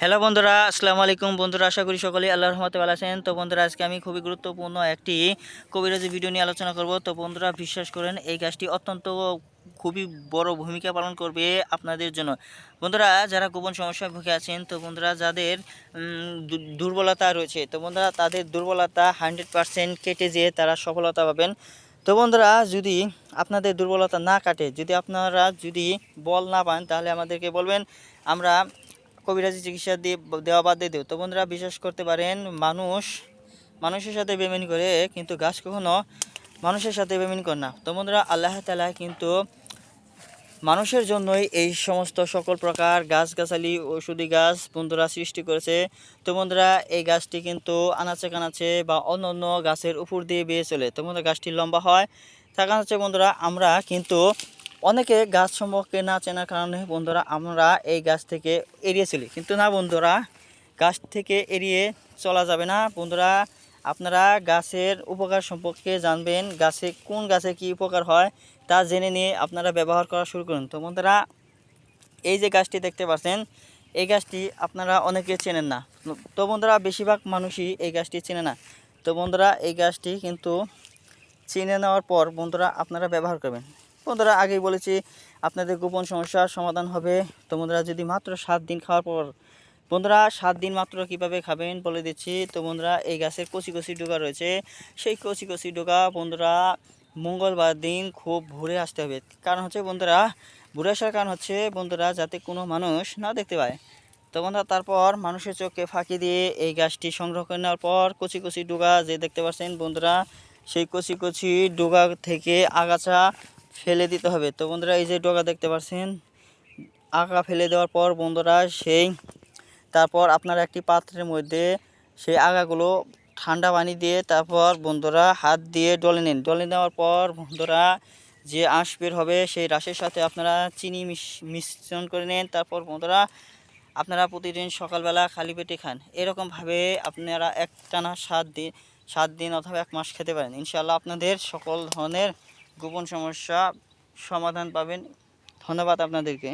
Hello বন্ধুরা, আসসালামু আলাইকুম। বন্ধুরা, আশা করি সকলেই আল্লাহর রহমতে ভালো আছেন। তো বন্ধুরা, আজকে আমি খুবই গুরুত্বপূর্ণ একটি কবিরাজি ভিডিও নিয়ে আলোচনা করব। তো বন্ধুরা, বিশ্বাস করেন, এই গাছটি অত্যন্ত খুবই বড় ভূমিকা পালন করবে আপনাদের জন্য। বন্ধুরা, যারা গোপন সমস্যায় ভুগে আছেন, তো বন্ধুরা, যাদের দুর্বলতা রয়েছে, তো বন্ধুরা, তাদের দুর্বলতা হান্ড্রেড পারসেন্ট কেটে যেয়ে তারা সফলতা পাবেন। তো বন্ধুরা, যদি আপনাদের দুর্বলতা না কাটে, যদি আপনারা যদি বল না পান, তাহলে আমাদেরকে বলবেন, আমরা কবিরাজি চিকিৎসা দিয়ে দেওয়া বাদ দিয়ে দেও। তো বন্ধুরা, বিশ্বাস করতে পারেন, মানুষ মানুষের সাথে বেমিন করে, কিন্তু গাছ কখনো মানুষের সাথে বেমিন করে না। তো বন্ধুরা, আল্লাহ তালা কিন্তু মানুষের জন্যই এই সমস্ত সকল প্রকার গাছগাছালি, ওষুধি গাছ বন্ধুরা সৃষ্টি করেছে। তো বন্ধুরা, এই গাছটি কিন্তু আনাচে কানাচে বা অন্য অন্য গাছের উপর দিয়ে বেয়ে চলে। তো বন্ধুরা, গাছটি লম্বা হয়। থাকা হচ্ছে বন্ধুরা, আমরা কিন্তু অনেকে গাছ সম্পর্কে না চেনার কারণে বন্ধুরা আমরা এই গাছ থেকে এড়িয়ে চলি। কিন্তু না বন্ধুরা, গাছ থেকে এড়িয়ে চলা যাবে না। বন্ধুরা, আপনারা গাছের উপকার সম্পর্কে জানবেন, গাছে কোন গাছে কি উপকার হয় তা জেনে নিয়ে আপনারা ব্যবহার করা শুরু করুন। তো বন্ধুরা, এই যে গাছটি দেখতে পাচ্ছেন, এই গাছটি আপনারা অনেকে চেনেন না। তো বন্ধুরা, বেশিরভাগ মানুষই এই গাছটি চেনে না। তো বন্ধুরা, এই গাছটি কিন্তু চিনে নেওয়ার পর বন্ধুরা আপনারা ব্যবহার করবেন। বন্ধুরা, আগেই বলেছি, আপনাদের গোপন সমস্যার সমাধান হবে। তো বন্ধুরা, যদি মাত্র সাত দিন খাওয়ার পর, বন্ধুরা, সাত দিন মাত্র কীভাবে খাবেন বলে দিচ্ছি। তো বন্ধুরা, এই গাছের কচি কচি ডোকা রয়েছে। সেই কচি কচি ডোকা বন্ধুরা, মঙ্গলবার দিন খুব ভোরে আসতে হবে। কারণ হচ্ছে, বন্ধুরা, ভোরে আসার কারণ হচ্ছে, বন্ধুরা, যাতে কোনো মানুষ না দেখতে পায়। তো বন্ধুরা, তারপর মানুষের চোখে ফাঁকি দিয়ে এই গাছটি সংগ্রহ করে নেওয়ার পর কচি কচি ডোকা যে দেখতে পাচ্ছেন, বন্ধুরা, সেই কচি কচি ডোকা থেকে আগাছা ফেলে দিতে হবে। তো বন্ধুরা, এই যে ডোকা দেখতে পাচ্ছেন আগা ফেলে দেওয়ার পর বন্ধুরা, সেই তারপর আপনারা একটি পাত্রের মধ্যে সেই আগাগুলো ঠান্ডা পানি দিয়ে তারপর বন্ধুরা হাত দিয়ে ডলে নিন। ডলে নেওয়ার পর বন্ধুরা যে আঁশ বের হবে, সেই রাশের সাথে আপনারা চিনি মিশ- মিশ্রণ করে নেন। তারপর বন্ধুরা, আপনারা প্রতিদিন সকালবেলা খালি পেটে খান। এরকমভাবে আপনারা একটানা সাত দিন সাত দিন অথবা এক মাস খেতে পারেন। ইনশাআল্লাহ আপনাদের সকল ধরনের গোপন সমস্যা সমাধান পাবেন। ধন্যবাদ আপনাদেরকে।